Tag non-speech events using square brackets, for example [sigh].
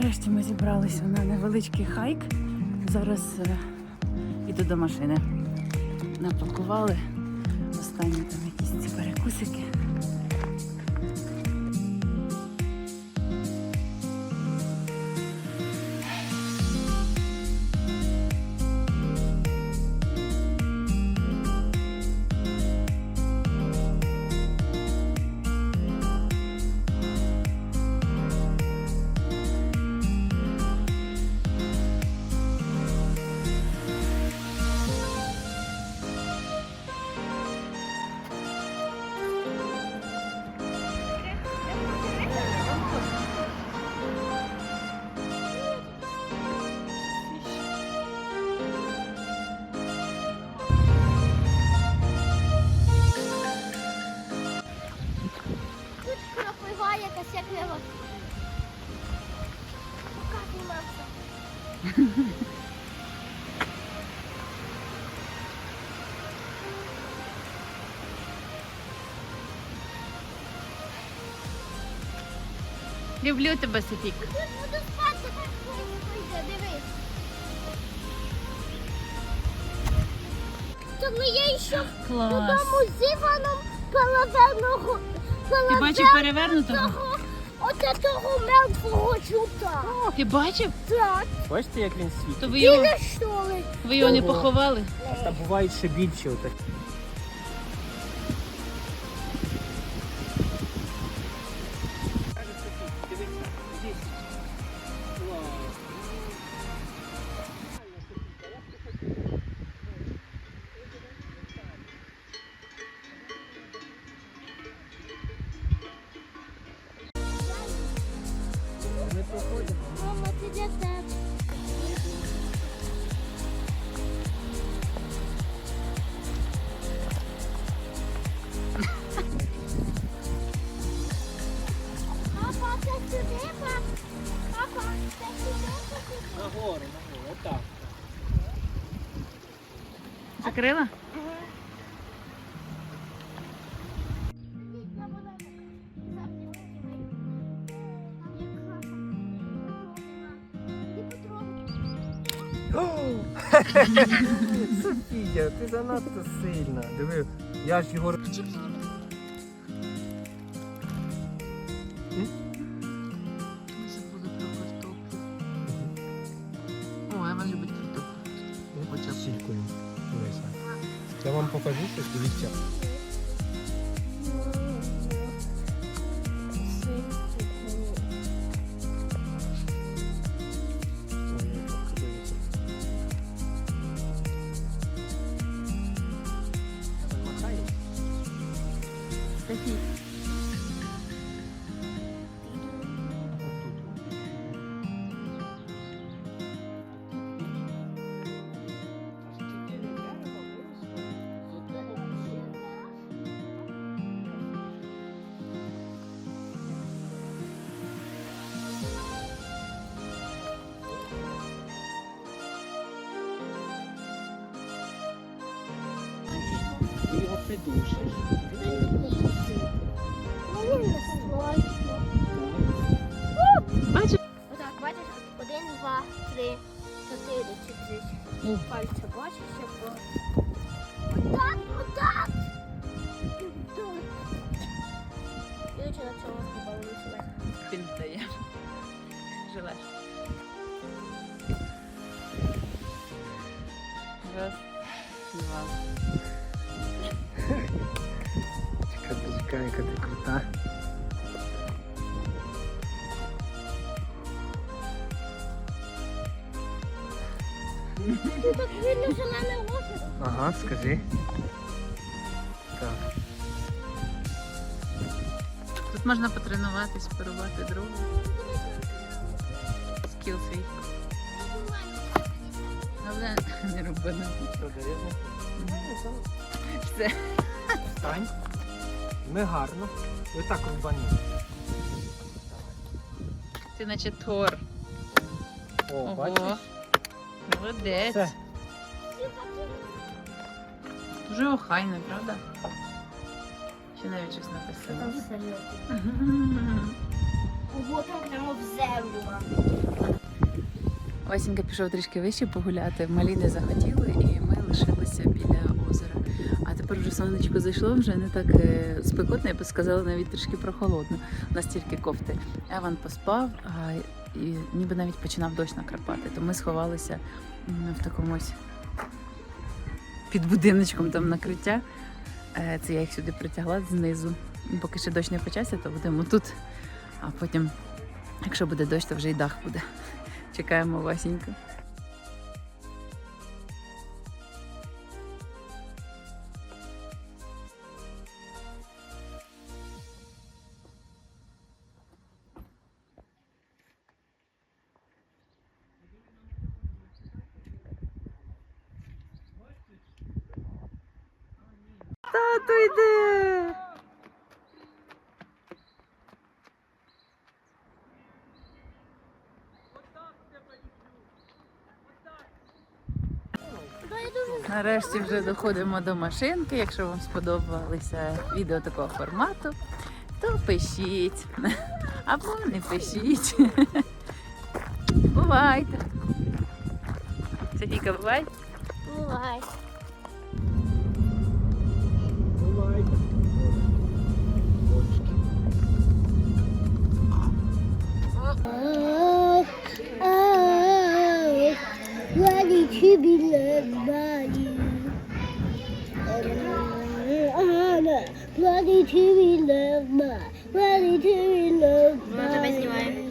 Нарешті ми зібралися на невеличкий хайк. Зараз е, іду до машини. Напакували останні там якісь ці перекусики. Люблю тебе, Софік. Тут буду спати, так швидко йде, дивись. Тому я йшов Клас. додому з Іваном Паладеного. Ти бачив перевернутого? Оце того мертвого чута. Ти бачив? Так, Бачите, як він світить? То ви його, що ли? ви його не Ого. поховали? Та бувають ще більші отакі. Потрогай. Софія, ти занадто сильна. Диви, я ж його. Вам покажу щось, дивіться. Ти придушиш. Мені не страшно. Бачиш? Отак, бачиш, один, два, три, чотири, чотири. Пальця бачиш, як. Отак, отак. Дивіться на цього вийшли. Він дає. Живеш. Раз, два. Яка ти крута. Тут так видно зелене озеро. Ага, скажи. Так. Тут можна потренуватись, порубати дрова. Скіл свій. Але не. Що. Все. Встань. Ми гарно. І отак рубані. Ти наче Тор. О, Ого. бачиш? Молодець. Все. Дуже охайно, правда? Ще навіть щось написано. [laughs] Ого, там прямо в землю. Васенька пішов трішки вище погуляти, малі не захотіли, і ми лишилися біля тепер вже сонечко зайшло, вже не так е, спекотно, я б сказала, навіть трішки прохолодно. Настільки кофти. Еван поспав, а і ніби навіть починав дощ накрапати. То ми сховалися в такому під будиночком там накриття. Е, Це я їх сюди притягла знизу. Поки ще дощ не почався, то будемо тут. А потім, якщо буде дощ, то вже й дах буде. Чекаємо Васеньку. Тато йде! Нарешті вже доходимо до машинки. Якщо вам сподобалося відео такого формату, то пишіть. Або не пишіть. Бувайте. Софійка, бувай. Бувай. Бувай. Ready to be loved by, ready to be loved by.